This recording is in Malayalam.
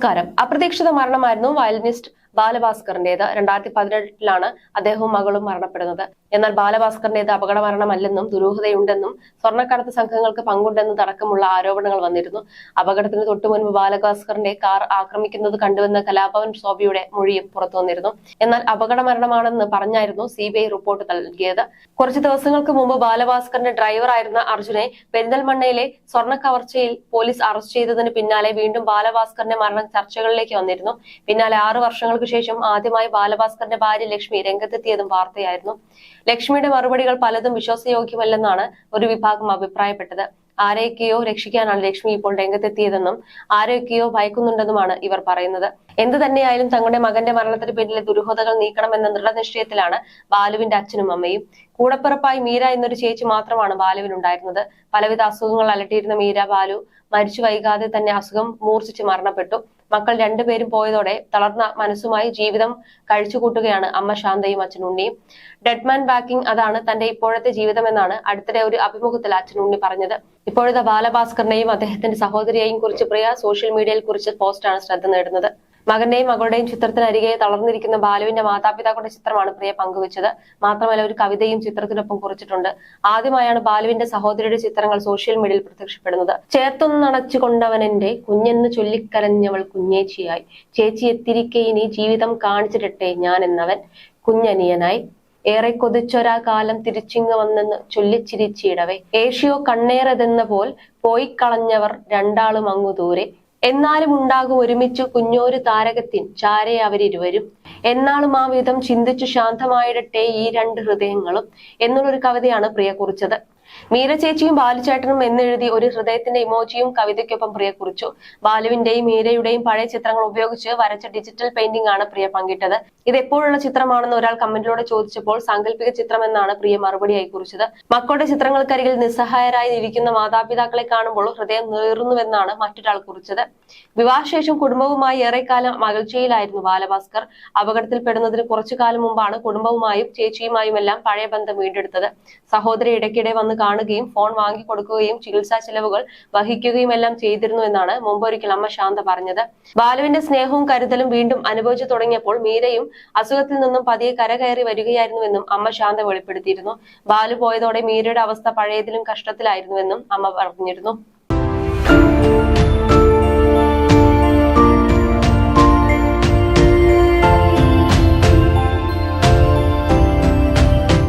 നമസ്കാരം. അപ്രതീക്ഷിത മരണമായിരുന്നു വയലിനിസ്റ്റ് ബാലഭാസ്കറിന്റേത് രണ്ടായിരത്തി പതിനെട്ടിലാണ് അദ്ദേഹവും മകളും മരണപ്പെടുന്നത്. എന്നാൽ ബാലഭാസ്കറിന്റേത് അപകട മരണമല്ലെന്നും ദുരൂഹതയുണ്ടെന്നും സ്വർണക്കടത്ത് സംഘങ്ങൾക്ക് പങ്കുണ്ടെന്നും അടക്കമുള്ള ആരോപണങ്ങൾ വന്നിരുന്നു. അപകടത്തിന് തൊട്ടു മുൻപ് ബാലഭാസ്കറിന്റെ കാർ ആക്രമിക്കുന്നത് കണ്ടുവെന്ന കലാഭവൻ ശോഭയുടെ മൊഴിയും പുറത്തു വന്നിരുന്നു. എന്നാൽ അപകട മരണമാണെന്ന് പറഞ്ഞായിരുന്നു സി റിപ്പോർട്ട് നൽകിയത്. കുറച്ചു ദിവസങ്ങൾക്ക് മുമ്പ് ബാലഭാസ്കറിന്റെ ഡ്രൈവറായിരുന്ന അർജുനെ പെരിന്തൽമണ്ണയിലെ സ്വർണ കവർച്ചയിൽ പോലീസ് അറസ്റ്റ് ചെയ്തതിന് പിന്നാലെ വീണ്ടും ബാലഭാസ്കറിന്റെ മരണം ചർച്ചകളിലേക്ക് വന്നിരുന്നു. പിന്നാലെ ആറു വർഷങ്ങൾക്ക് ശേഷം ആദ്യമായി ബാലഭാസ്കറിന്റെ ഭാര്യ ലക്ഷ്മി രംഗത്തെത്തിയതും വാർത്തയായിരുന്നു. ലക്ഷ്മിയുടെ മറുപടികൾ പലതും വിശ്വാസയോഗ്യമല്ലെന്നാണ് ഒരു വിഭാഗം അഭിപ്രായപ്പെട്ടത്. ആരെയൊക്കെയോ രക്ഷിക്കാനാണ് ലക്ഷ്മി ഇപ്പോൾ രംഗത്തെത്തിയതെന്നും ആരെയൊക്കെയോ ഭയക്കുന്നുണ്ടെന്നുമാണ് ഇവർ പറയുന്നത്. എന്തു തന്നെയായാലും തങ്ങളുടെ മകന്റെ മരണത്തിന് പിന്നിലെ ദുരൂഹതകൾ നീക്കണമെന്ന ദൃഢനിശ്ചയത്തിലാണ് ബാലുവിന്റെ അച്ഛനും അമ്മയും. കൂടപ്പിറപ്പായി മീര എന്നൊരു ചേച്ചി മാത്രമാണ് ബാലുവിനുണ്ടായിരുന്നത്. പലവിധ അസുഖങ്ങൾ അലട്ടിയിരുന്ന മീര ബാലു മരിച്ചു വൈകാതെ തന്നെ അസുഖം മൂർച്ഛിച്ച് മരണപ്പെട്ടു. മക്കൾ രണ്ടുപേരും പോയതോടെ തളർന്ന മനസ്സുമായി ജീവിതം കഴിച്ചുകൂട്ടുകയാണ് അമ്മ ശാന്തയും അച്ഛൻ ഉണ്ണിയും. ഡെഡ്മാൻ ബാക്കിംഗ് അതാണ് തന്റെ ഇപ്പോഴത്തെ ജീവിതമെന്നാണ് അടുത്തിടെ ഒരു അഭിമുഖത്തിൽ അച്ഛൻ ഉണ്ണി പറഞ്ഞത്. ഇപ്പോഴത്തെ ബാലഭാസ്കറിനെയും അദ്ദേഹത്തിന്റെ സഹോദരിയെയും കുറിച്ച് പ്രിയ സോഷ്യൽ മീഡിയയിൽ കുറിച്ച് പോസ്റ്റാണ് ശ്രദ്ധ നേടുന്നത്. മകന്റെയും മകളുടെയും ചിത്രത്തിനരികെ തളർന്നിരിക്കുന്ന ബാലുവിന്റെ മാതാപിതാക്കളുടെ ചിത്രമാണ് പ്രിയ പങ്കുവച്ചത്. മാത്രമല്ല ഒരു കവിതയും ചിത്രത്തിനൊപ്പം കുറിച്ചിട്ടുണ്ട്. ആദ്യമായാണ് ബാലുവിന്റെ സഹോദരിയുടെ ചിത്രങ്ങൾ സോഷ്യൽ മീഡിയയിൽ പ്രത്യക്ഷപ്പെടുന്നത്. ചേർത്തൊന്നണച്ചുകൊണ്ടവനെന്റെ കുഞ്ഞെന്ന് ചൊല്ലിക്കരഞ്ഞവൾ കുഞ്ഞേച്ചിയായി. ചേച്ചി എത്തിരിക്കെ ഇനി ജീവിതം കാണിച്ചിട്ടെ ഞാൻ എന്നവൻ കുഞ്ഞനിയനായി. ഏറെ കൊതിച്ചൊരാ കാലം തിരിച്ചിങ്ങ് വന്നെന്ന് ചൊല്ലിച്ചിരിച്ചിടവേ. ഏഷ്യോ കണ്ണേറതെന്ന പോൽ പോയിക്കളഞ്ഞവർ രണ്ടാളും അങ്ങു ദൂരെ. എന്നാലും ഉണ്ടാകും ഒരുമിച്ചു കുഞ്ഞോരു താരകത്തിൻ ചാരെ അവരിരുവരും. എന്നാളും ആ വിധം ചിന്തിച്ചു ശാന്തമായിടട്ടെ ഈ രണ്ട് ഹൃദയങ്ങളും എന്നുള്ളൊരു കവിതയാണ് പ്രിയ കുറിച്ചത്. മീര ചേച്ചിയും ബാലുചേട്ടനും എന്നെഴുതി ഒരു ഹൃദയത്തിന്റെ ഇമോജിയും കവിതയ്ക്കൊപ്പം പ്രിയ കുറിച്ചു. ബാലുവിന്റെയും മീരയുടെയും പഴയ ചിത്രങ്ങൾ ഉപയോഗിച്ച് വരച്ച ഡിജിറ്റൽ പെയിന്റിംഗ് ആണ് പ്രിയ പങ്കിട്ടത്. ഇത് എപ്പോഴുള്ള ചിത്രമാണെന്ന് ഒരാൾ കമന്റിലൂടെ ചോദിച്ചപ്പോൾ സാങ്കല്പിക ചിത്രം എന്നാണ് പ്രിയ മറുപടിയായി കുറിച്ചത്. മക്കളുടെ ചിത്രങ്ങൾക്കരികിൽ നിസ്സഹായരായി ഇരിക്കുന്ന മാതാപിതാക്കളെ കാണുമ്പോൾ ഹൃദയം നീറുന്നുവെന്നാണ് മറ്റൊരാൾ കുറിച്ചത്. വിവാഹശേഷം കുടുംബവുമായി ഏറെക്കാലം അകൽച്ചയിലായിരുന്നു ബാലഭാസ്കർ. അപകടത്തിൽപ്പെടുന്നതിന് കുറച്ചു കാലം മുമ്പാണ് കുടുംബവുമായും ചേച്ചിയുമായും എല്ലാം പഴയ ബന്ധം വീണ്ടെടുത്തത്. സഹോദരി ഇടയ്ക്കിടെ വന്ന് കാണുകയും ഫോൺ വാങ്ങിക്കൊടുക്കുകയും ചികിത്സാ ചെലവുകൾ വഹിക്കുകയും എല്ലാം ചെയ്തിരുന്നു എന്നാണ് മുമ്പൊരിക്കൽ അമ്മ ശാന്ത പറഞ്ഞത്. ബാലുവിന്റെ സ്നേഹവും കരുതലും വീണ്ടും അനുഭവിച്ചു തുടങ്ങിയപ്പോൾ മീരയും അസുഖത്തിൽ നിന്നും പതിയെ കരകയറി വരികയായിരുന്നുവെന്നും അമ്മ ശാന്ത വെളിപ്പെടുത്തിയിരുന്നു. ബാലു പോയതോടെ മീരയുടെ അവസ്ഥ പഴയതിലും കഷ്ടത്തിലായിരുന്നുവെന്നും അമ്മ പറഞ്ഞിരുന്നു.